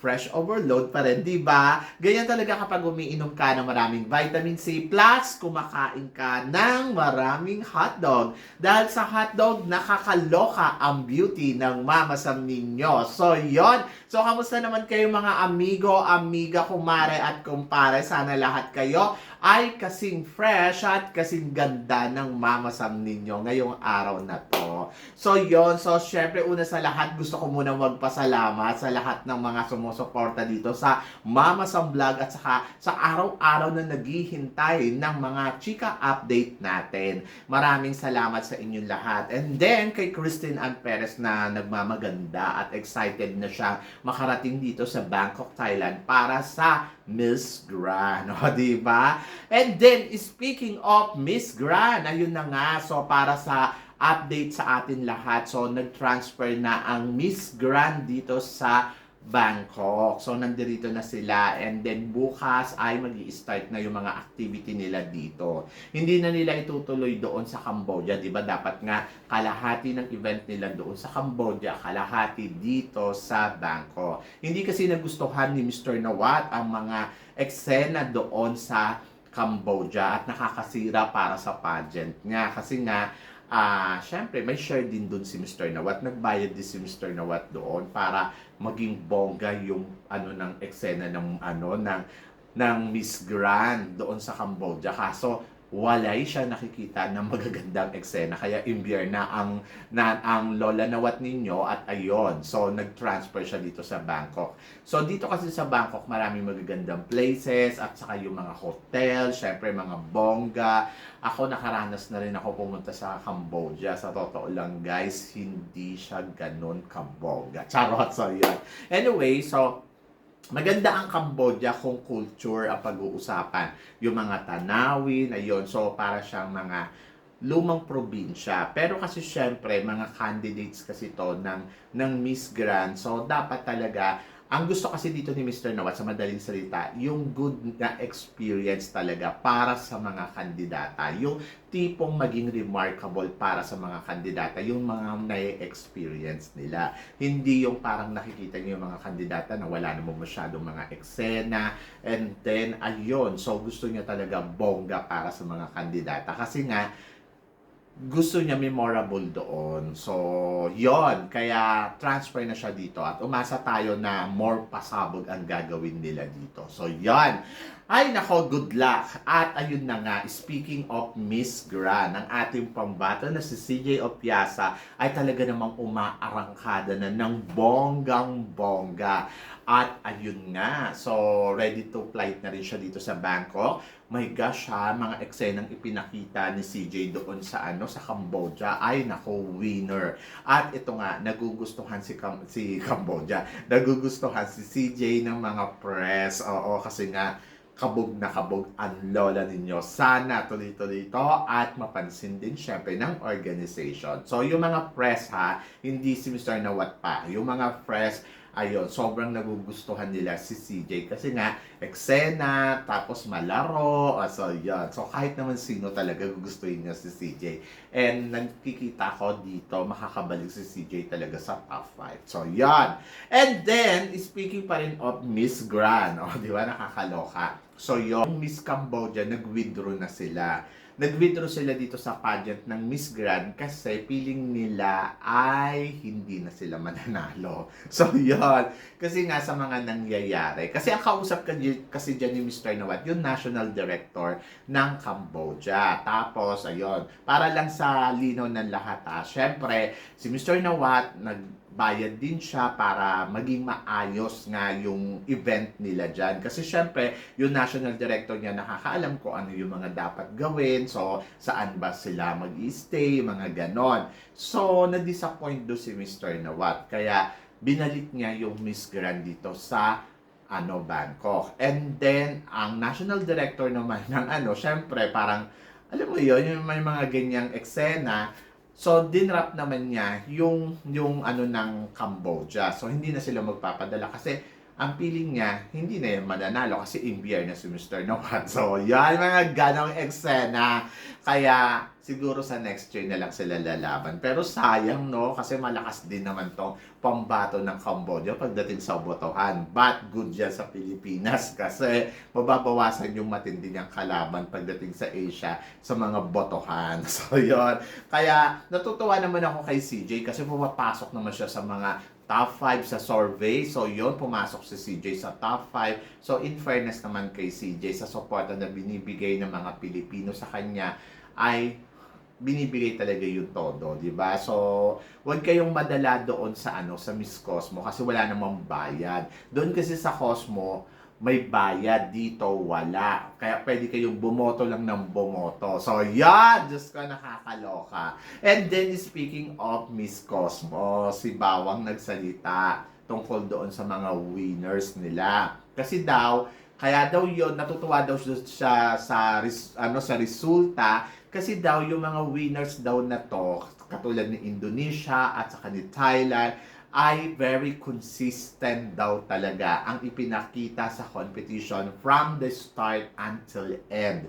fresh overload pa rin, di ba? Ganyan talaga kapag umiinom ka ng maraming vitamin C plus kumakain ka ng maraming hotdog. Dahil sa hotdog, nakakaloka ang beauty ng mamasam ninyo. So, yon. So, kamusta naman kayo mga amigo, amiga, kumare at kumpare? Sana lahat kayo ay kasing fresh at kasing ganda ng mamasam ninyo ngayong araw na to. So, yon. So, syempre, una sa lahat, gusto ko muna magpasalamat sa lahat ng mga sumusuporta dito sa Mama Sam Vlog at saka sa araw-araw na naghihintay ng mga chika update natin. Maraming salamat sa inyong lahat. And then, kay Christine Ann Perez na nagmamaganda at excited na siya makarating dito sa Bangkok, Thailand para sa Miss Grand. O, di ba? And then, speaking of Miss Grand, ayun na nga. So, para sa update sa atin lahat. So, nag-transfer na ang Miss Grand dito sa Bangkok. So, nandito na sila. And then, bukas ay mag start na yung mga activity nila dito. Hindi na nila itutuloy doon sa Cambodia. Di ba? Dapat nga kalahati ng event nila doon sa Cambodia, kalahati dito sa Bangkok. Hindi kasi nagustuhan ni Mr. Nawat ang mga eksena doon sa Cambodia at nakakasira para sa pageant niya. Kasi nga, ah, syempre, may share din doon si Mr. Nawat. Nagbayad din si Mr. Nawat doon para maging bongga yung ano ng eksena ng ano ng ng Miss Grand doon sa Cambodia. Kaso walay siya nakikita ng magagandang eksena. Kaya imbyer na ang na ang lola nawat ninyo at ayon. So nag-transfer siya dito sa Bangkok. So dito kasi sa Bangkok maraming magagandang places at saka yung mga hotel syempre mga bongga. Ako nakaranas na rin ako pumunta sa Cambodia. Sa totoo lang guys hindi siya ganun kabongga. Charot so yun anyway so Maganda ang Cambodia kung culture ang pag-uusapan. Yung mga tanawin, ayun. So, para siyang mga lumang probinsya. Pero kasi syempre, mga candidates kasi to ng, ng Miss Grand. So, dapat talaga, ang gusto kasi dito ni Mr. Nawat sa madaling salita, yung good na experience talaga para sa mga kandidata. Yung tipong maging remarkable para sa mga kandidata, yung mga na-experience nila. Hindi yung parang nakikita niyo yung mga kandidata na wala namang masyadong mga eksena. And then, ayun. So, gusto niya talaga bongga para sa mga kandidata. Kasi nga, gusto niya memorable doon. So, yon Kaya transfer na siya dito at umasa tayo na more pasabog ang gagawin nila dito. So, yon Ay, nako, good luck. At ayun na nga, speaking of Miss Grand, ang ating pambato na si CJ Opiasa ay talaga namang umaarangkada na ng bonggang-bongga. At ayun nga, so ready to flight na rin siya dito sa Bangkok. My gosh ha, mga eksenang ipinakita ni CJ doon sa ano sa Cambodia ay nako winner. At ito nga, nagugustuhan si Cam- si Cambodia. Nagugustuhan si CJ ng mga press. Oo, kasi nga kabog na kabog ang lola ninyo. Sana tuloy-tuloy ito at mapansin din syempre ng organization. So yung mga press ha, hindi si Mr. Nawat pa. Yung mga press, ayun, sobrang nagugustuhan nila si CJ kasi nga, eksena, tapos malaro, ah, so yun. So kahit naman sino talaga gugustuhin niya si CJ. And nagkikita ko dito, makakabalik si CJ talaga sa top 5. So yun. And then, speaking pa rin of Miss Grand, oh, di ba, nakakaloka. So yung Miss Cambodia, nag-withdraw na sila nag-withdraw sila dito sa pageant ng Miss Grand kasi feeling nila ay hindi na sila mananalo. So, yun. Kasi nga sa mga nangyayari. Kasi ang kausap ka, kasi dyan ni Mr. Nawat, yung National Director ng Cambodia. Tapos, ayun, para lang sa linaw ng lahat, ah, syempre, si Mr. Nawat, nag bayad din siya para maging maayos nga yung event nila dyan. Kasi syempre, yung national director niya nakakaalam ko ano yung mga dapat gawin, so saan ba sila mag stay mga ganon. So, na-disappoint do si Mr. Nawat. Kaya, binalik niya yung Miss Grand dito sa ano Bangkok. And then ang national director naman ng ano, syempre parang alam mo yun, yung may mga ganyang eksena. So dinrap naman niya yung yung ano ng Cambodia. So hindi na sila magpapadala kasi ang feeling niya, hindi na yan mananalo kasi imbiyer na si Mr. Nawat. So, yan mga ganong eksena. Kaya, siguro sa next year na lang sila lalaban. Pero sayang, no? Kasi malakas din naman tong pambato ng Cambodia pagdating sa botohan. But good yan sa Pilipinas kasi mababawasan yung matindi niyang kalaban pagdating sa Asia sa mga botohan. So, yon Kaya, natutuwa naman ako kay CJ kasi pumapasok naman siya sa mga top 5 sa survey. So, yon pumasok si CJ sa top 5. So, in fairness naman kay CJ sa suporta na binibigay ng mga Pilipino sa kanya ay binibigay talaga yung todo, di ba? So, huwag kayong madala doon sa ano, sa Miss Cosmo kasi wala namang bayad. Doon kasi sa Cosmo, may bayad dito, wala. Kaya pwede kayong bumoto lang ng bumoto. So, yan! Diyos ko, nakakaloka. And then, speaking of Miss Cosmo, si Bawang nagsalita tungkol doon sa mga winners nila. Kasi daw, kaya daw yon natutuwa daw siya sa res- ano sa resulta kasi daw yung mga winners daw na to katulad ni Indonesia at saka ni Thailand ay very consistent daw talaga ang ipinakita sa competition from the start until end.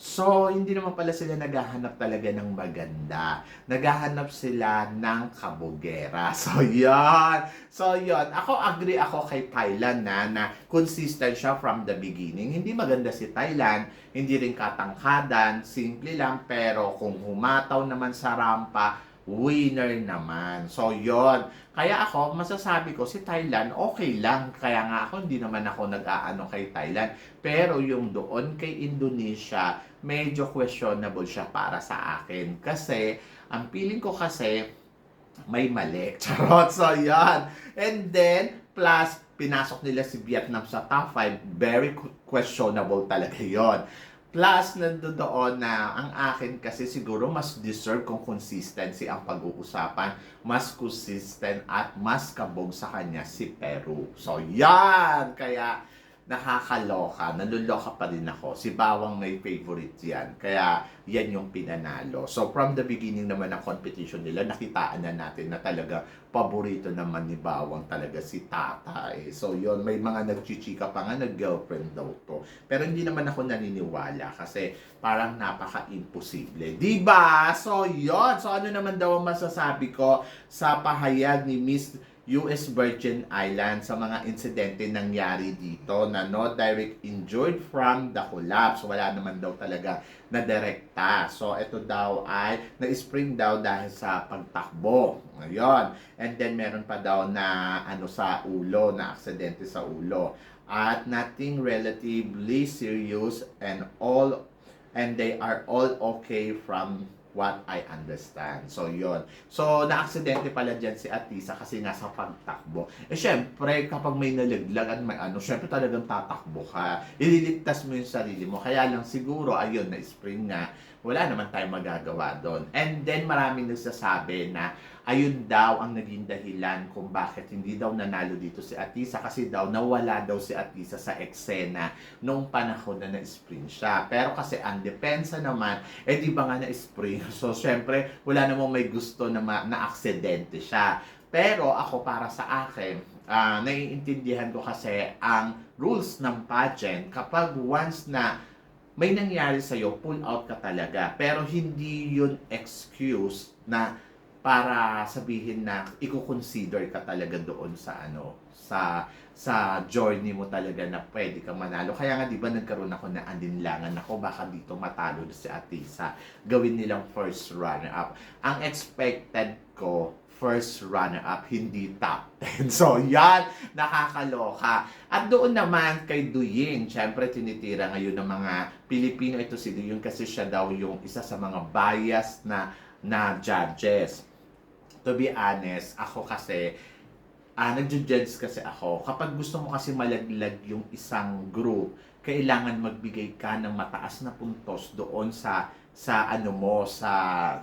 So, hindi naman pala sila naghahanap talaga ng maganda. Naghahanap sila ng kabugera. So, yon So, yon Ako, agree ako kay Thailand na, na consistent siya from the beginning. Hindi maganda si Thailand, hindi rin katangkadan, simple lang, pero kung humataw naman sa rampa, winner naman. So, yon Kaya ako, masasabi ko, si Thailand, okay lang. Kaya nga ako, hindi naman ako nag-aano kay Thailand. Pero yung doon kay Indonesia, medyo questionable siya para sa akin. Kasi, ang feeling ko kasi, may mali. Charot. So, yan. And then, plus, pinasok nila si Vietnam sa top 5. Very questionable talaga yon Plus, nandoon na ang akin kasi siguro mas deserve kung consistency ang pag-uusapan. Mas consistent at mas kabog sa kanya si Peru. So, yan! Kaya, nakakaloka. Naluloka pa rin ako. Si Bawang may favorite yan. Kaya, yan yung pinanalo. So, from the beginning naman ng competition nila, nakitaan na natin na talaga paborito naman ni Bawang talaga si Tata. Eh. So, yon may mga nagchichika pa nga, nag-girlfriend daw to. Pero hindi naman ako naniniwala kasi parang napaka-imposible. Diba? So, yon So, ano naman daw ang masasabi ko sa pahayag ni Miss US Virgin Islands sa mga insidente nangyari dito na no direct injured from the collapse. Wala naman daw talaga na direkta. So, ito daw ay na-spring daw dahil sa pagtakbo. Ngayon. And then, meron pa daw na ano sa ulo, na aksidente sa ulo. At nothing relatively serious and all and they are all okay from what I understand. So, yon So, na-aksidente pala dyan si Atisa kasi nga sa pagtakbo. Eh, syempre, kapag may nalaglag at may ano, syempre talagang tatakbo ka. Ililigtas mo yung sarili mo. Kaya lang siguro, ayun, na-spring nga, wala naman tayong magagawa doon. And then, maraming nagsasabi na ayun daw ang naging dahilan kung bakit hindi daw nanalo dito si Atisa kasi daw nawala daw si Atisa sa eksena noong panahon na na-spring siya. Pero kasi ang depensa naman, eh di ba nga na-spring? So, syempre, wala namang may gusto na, ma- na aksidente siya. Pero ako para sa akin, ah, naiintindihan ko kasi ang rules ng pageant kapag once na may nangyari sa'yo, pull out ka talaga. Pero hindi yun excuse na para sabihin na i-consider ka talaga doon sa ano sa sa journey mo talaga na pwede kang manalo. Kaya nga 'di ba nagkaroon ako na alinlangan ako baka dito matalo si Atisa. Gawin nilang first runner up. Ang expected ko first runner up, hindi top 10. So, yan, nakakaloka. At doon naman kay Duying, syempre tinitira ngayon ng mga Pilipino ito si Duying kasi siya daw yung isa sa mga bias na na judges. To be honest, ako kasi ah nagjo-judge kasi ako. Kapag gusto mo kasi malaglag yung isang group, kailangan magbigay ka ng mataas na puntos doon sa sa ano mo sa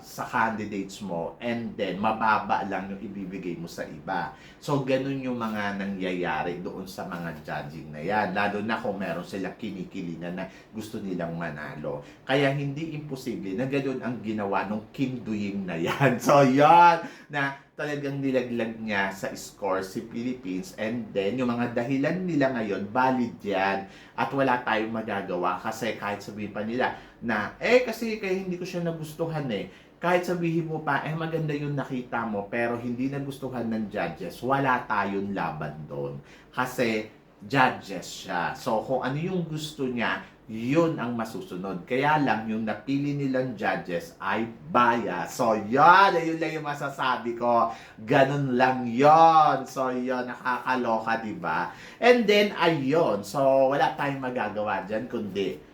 sa candidates mo and then mababa lang yung ibibigay mo sa iba. So ganun yung mga nangyayari doon sa mga judging na yan. Lalo na kung meron silang kinikilingan na gusto nilang manalo. Kaya hindi imposible na ganun ang ginawa nung Kim Duying na yan. So yan na talagang nilaglag niya sa score si Philippines. And then yung mga dahilan nila ngayon valid yan. At wala tayong magagawa kasi kahit sabihin pa nila na eh kasi kaya hindi ko siya nagustuhan eh. Kahit sabihin mo pa eh maganda yung nakita mo pero hindi nagustuhan ng judges wala tayong laban doon. Kasi judges siya. So kung ano yung gusto niya yun ang masusunod. Kaya lang, yung napili nilang judges ay bias. So, yun, yun lang yung masasabi ko. Ganun lang yon So, yun, nakakaloka, di ba? And then, ayun. So, wala tayong magagawa dyan, kundi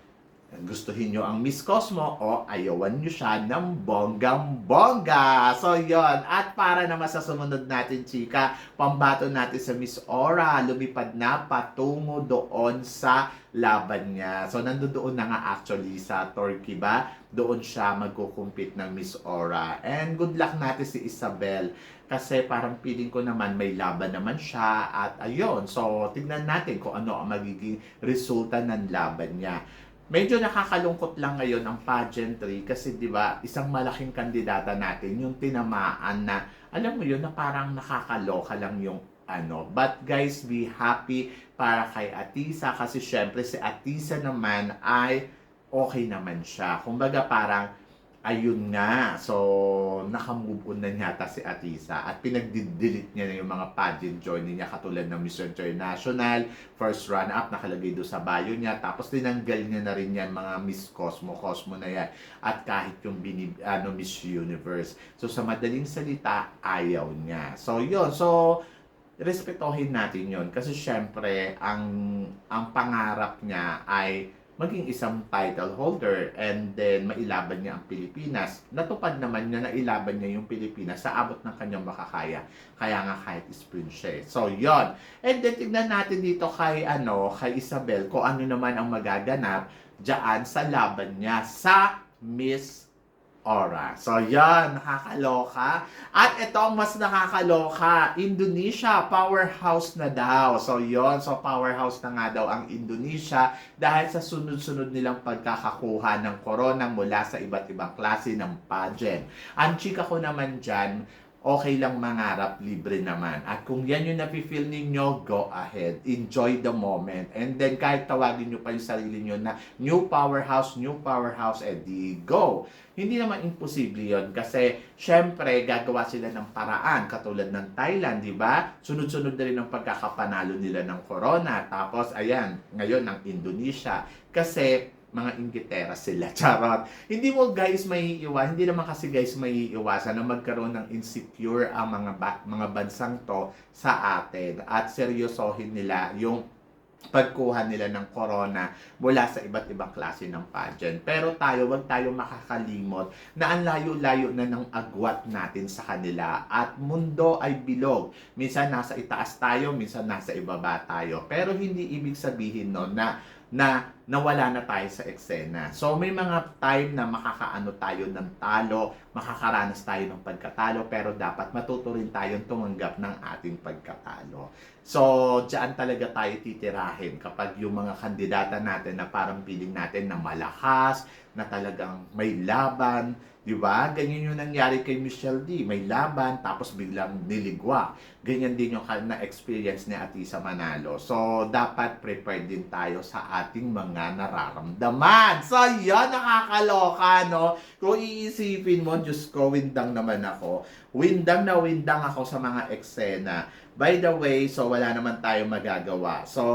gustuhin nyo ang Miss Cosmo o ayawan nyo siya ng bonggang-bongga. So, yon At para naman sa sumunod natin, chika, pambato natin sa Miss Aura, lumipad na patungo doon sa laban niya. So, nandoon na nga actually sa Turkey ba? Doon siya magkukumpit ng Miss Aura. And good luck natin si Isabel. Kasi parang feeling ko naman may laban naman siya. At ayun, so tignan natin kung ano ang magiging resulta ng laban niya. Medyo nakakalungkot lang ngayon ang pageantry kasi 'di ba, isang malaking kandidata natin yung tinamaan na alam mo yun na parang nakakaloka lang yung ano. But guys, be happy para kay Atisa kasi syempre si Atisa naman ay okay naman siya. Kumbaga parang ayun nga. So, nakamove on na yata si Atisa at pinag-delete niya na yung mga pageant journey niya katulad ng Miss International, first run-up, nakalagay doon sa bio niya. Tapos tinanggal niya na rin yan mga Miss Cosmo, Cosmo na yan. At kahit yung binib, ano, Miss Universe. So, sa madaling salita, ayaw niya. So, yun. So, respetuhin natin yon kasi syempre ang ang pangarap niya ay maging isang title holder and then mailaban niya ang Pilipinas. Natupad naman niya na ilaban niya yung Pilipinas sa abot ng kanyang makakaya. Kaya nga kahit sprint siya. So, yon And then tignan natin dito kay ano, kay Isabel kung ano naman ang magaganap diyan sa laban niya sa Miss Aura. So, yan, nakakaloka. At ito ang mas nakakaloka, Indonesia, powerhouse na daw. So, yon So, powerhouse na nga daw ang Indonesia dahil sa sunod-sunod nilang pagkakakuha ng corona mula sa iba't ibang klase ng pageant. Ang chika ko naman dyan, okay lang mangarap, libre naman. At kung yan yung nafe-feel ninyo, go ahead. Enjoy the moment. And then kahit tawagin nyo pa yung sarili nyo na new powerhouse, new powerhouse, edi go. Hindi naman imposible yon kasi syempre gagawa sila ng paraan katulad ng Thailand, di ba? Sunod-sunod na rin ang pagkakapanalo nila ng corona. Tapos ayan, ngayon ng Indonesia. Kasi mga Inglaterra sila. Charot. Hindi mo guys may iiwasan, hindi naman kasi guys may iiwasan na magkaroon ng insecure ang mga ba- mga bansang to sa atin at seryosohin nila yung pagkuha nila ng corona mula sa iba't ibang klase ng pageant. Pero tayo, wag tayo makakalimot na ang layo-layo na ng agwat natin sa kanila at mundo ay bilog. Minsan nasa itaas tayo, minsan nasa ibaba tayo. Pero hindi ibig sabihin no na na nawala na tayo sa eksena. So may mga time na makakaano tayo ng talo, makakaranas tayo ng pagkatalo, pero dapat matuto rin tayong tumanggap ng ating pagkatalo. So, diyan talaga tayo titirahin kapag yung mga kandidata natin na parang piling natin na malakas, na talagang may laban, di ba? Ganyan yung nangyari kay Michelle D. May laban, tapos biglang niligwa. Ganyan din yung na-experience ni Atisa Manalo. So, dapat prepared din tayo sa ating mga nararamdaman. So, yan, nakakaloka, no? Kung iisipin mo, Diyos ko, windang naman ako. Windang na windang ako sa mga eksena. By the way, so wala naman tayong magagawa. So,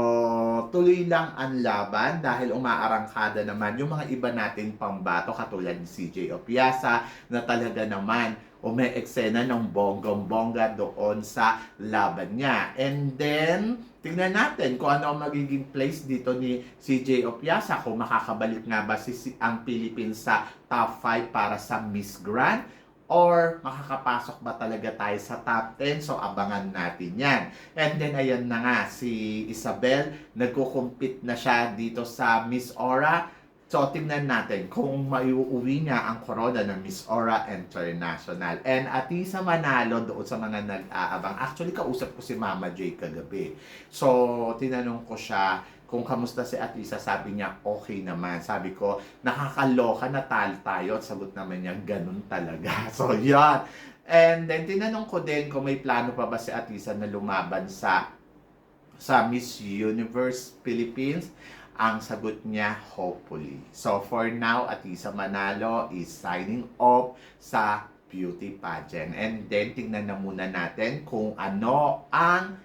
tuloy lang ang laban dahil umaarangkada naman yung mga iba nating pambato katulad ni CJ Opiasa na talaga naman ume-eksena ng bonggong-bongga doon sa laban niya. And then, tingnan natin kung ano ang magiging place dito ni CJ Opiasa kung makakabalik nga ba si, si ang Philippines sa top 5 para sa Miss Grand or makakapasok ba talaga tayo sa top 10? So, abangan natin yan. And then, ayan na nga, si Isabel, nagkukumpit na siya dito sa Miss Aura. So, tingnan natin kung maiuwi niya ang corona ng Miss Aura International. And Atisa Manalo doon sa mga nag-aabang. Actually, kausap ko si Mama J kagabi. So, tinanong ko siya kung kamusta si Atisa, sabi niya, okay naman. Sabi ko, nakakaloka na tal tayo. At sagot naman niya, ganun talaga. So, yan. And then, tinanong ko din kung may plano pa ba si Atisa na lumaban sa sa Miss Universe Philippines. Ang sagot niya, hopefully. So, for now, Atisa Manalo is signing off sa beauty pageant. And then, tingnan na muna natin kung ano ang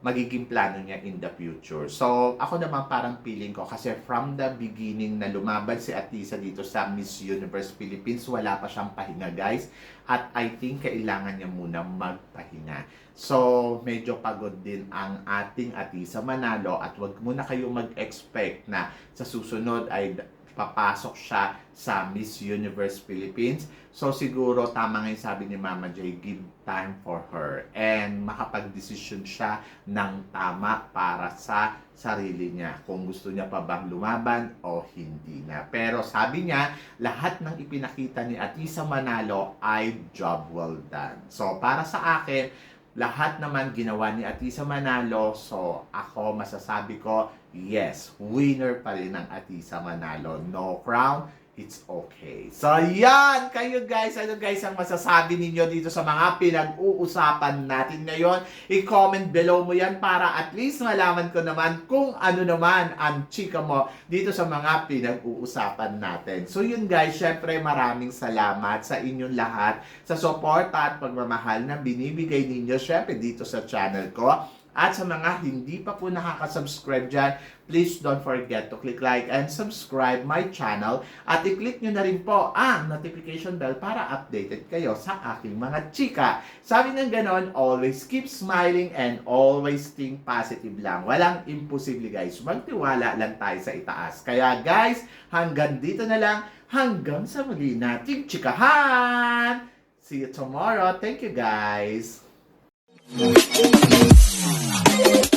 magiging plano niya in the future. So, ako naman parang feeling ko kasi from the beginning na lumaban si Atisa dito sa Miss Universe Philippines, wala pa siyang pahinga guys. At I think kailangan niya muna magpahinga. So, medyo pagod din ang ating Atisa Manalo at wag muna kayo mag-expect na sa susunod ay papasok siya sa Miss Universe Philippines. So siguro tama nga yung sabi ni Mama J, give time for her and makapag-desisyon siya ng tama para sa sarili niya kung gusto niya pa bang lumaban o hindi na. Pero sabi niya, lahat ng ipinakita ni Atisa Manalo ay job well done. So para sa akin, lahat naman ginawa ni Atisa Manalo. So, ako masasabi ko, yes, winner pa rin ang Atisa Manalo. No crown, it's okay. So, yan! Kayo guys, ano guys ang masasabi ninyo dito sa mga pinag-uusapan natin ngayon? I-comment below mo yan para at least malaman ko naman kung ano naman ang chika mo dito sa mga pinag-uusapan natin. So, yun guys, syempre maraming salamat sa inyong lahat sa suporta at pagmamahal na binibigay ninyo syempre dito sa channel ko. At sa mga hindi pa po nakaka-subscribe dyan, please don't forget to click like and subscribe my channel. At i-click nyo na rin po ang notification bell para updated kayo sa aking mga chika. Sabi ng ganon, always keep smiling and always think positive lang. Walang imposible guys. Magtiwala lang tayo sa itaas. Kaya guys, hanggang dito na lang. Hanggang sa muli nating chikahan! See you tomorrow. Thank you guys. Thank you.